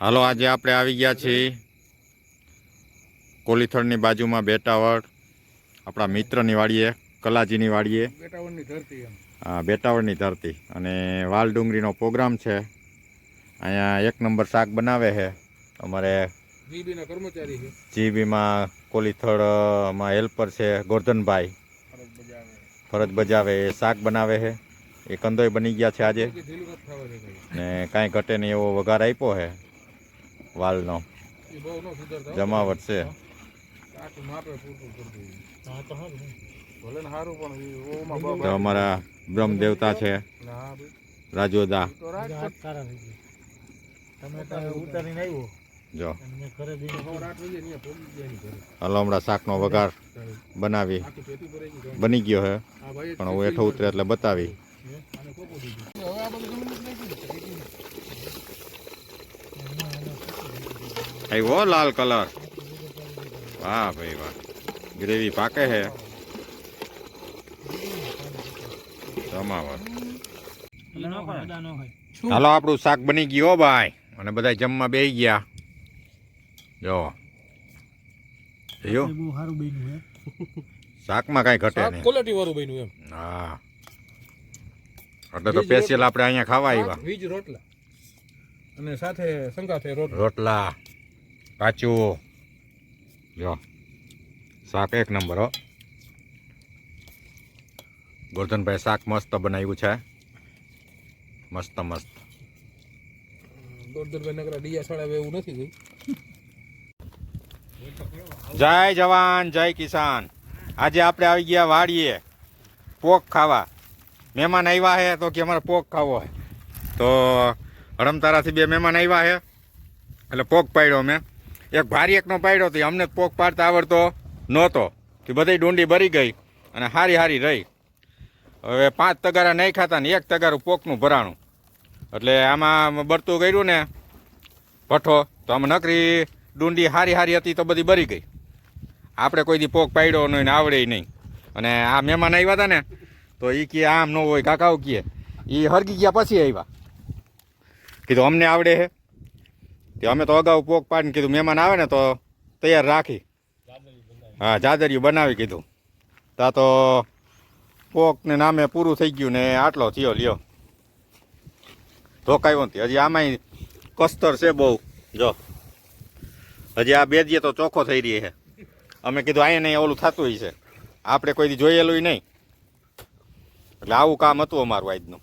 હાલો આજે આપણે આવી ગયા છીએ કોલીથળની બાજુમાં બેટાવળ. આપણા મિત્રની વાડીએ કલાજીની વાડીએ. બેટાવળની ધરતી બેટાવળની ધરતી. અને વાલ ડુંગળીનો પ્રોગ્રામ છે. અહીંયા એક નંબર શાક બનાવે છે. અમારે જીબી કર્મચારી છે. જીબીમાં કોલીથળમાં હેલ્પર છે ગોરધનભાઈ. ફરજ બજાવે. ફરજ બજાવે એ શાક બનાવે છે. એ કંદોય બની ગયા છે આજે ને કાંઈ ઘટે નહીં એવો વઘાર આપ્યો છે વાલનો. જમાવટ છે તો અમારા બ્રહ્મ દેવતા છે રાજુદા જો. હાલો, હમણાં શાકનો વઘાર બનાવી. બની ગયો છે પણ હું હેઠો ઉતરે એટલે બતાવી આવ્યો લાલ કલર. વાહ ભાઈ વાહ. ગ્રેવી પાકે છે હાલો આપણું શાક બની ગયું હો ભાઈ. અને બધા જમવા બેસી ગયા. જો. શાકમાં કાંઈ ઘટે નહીં. ક્વોલિટી વાળું બન્યું એમ. હા. એટલે તો સ્પેશિયલ આપણે અહીંયા ખાવા આવ્યા. વીજ રોટલા. અને સાથે સંગાથે રોટલા. રોટલા. કાચું. જો શાક એક નંબર હો. ગોરધનભાઈ શાક મસ્ત બનાવ્યું છે. મસ્ત મસ્ત. ગોરધનભાઈ નગરા ડીયા સળાવે એવું નથી ગઈ જય જવાન જય કિસાન. આજે આપણે આવી ગયા વાડીએ. પોક ખાવા. મહેમાન આવ્યા છે તો કે અમારે પોક ખાવો છે તો હડમતારાથી બે મહેમાન આવ્યા છે એટલે પોક પાડ્યો મેં એક ભારી એકનો પાડ્યો તો અમને પોક પાડતા આવડતો નહોતો. કે બધી ડુંડી ભરી ગઈ અને હારી હારી રહી. હવે પાંચ તગારા નહીં ખાતા ને એક તગારું પોકનું ભરાણું. એટલે આમાં બરતું કર્યું ને ભઠ્ઠો, તો આમાં નકરી ડુંડી હારી હારી હતી તો બધી બરી ગઈ. આપણે કોઈ દી પોક પાડ્યો નહીં આવડે નહીં. અને આ મહેમાન આવ્યા હતા ને તો એ કે આમ ન હોય, કાકાઓ કહે એ હરગી ગયા પછી આવ્યા કીધું, અમને આવડે છે તે અમે તો અગાઉ પોક પાડીને કીધું, મહેમાન આવે ને તો તૈયાર રાખી. હા, જાદરિયું બનાવી કીધું. તા તો પોકને નામે પૂરું થઈ ગયું ને આટલો થયો, લ્યો. ધોકાયો નથી હજી આમાંય કસ્તર છે બહુ. જો. હજી આ બે તો ચોખ્ખો થઈ રહી છે. અમે કીધું અહીંયા નહીં, ઓલું થતું હોય છે. આપણે કોઈ જોયેલું નહીં. એટલે આવું કામ હતું અમારું આજનું.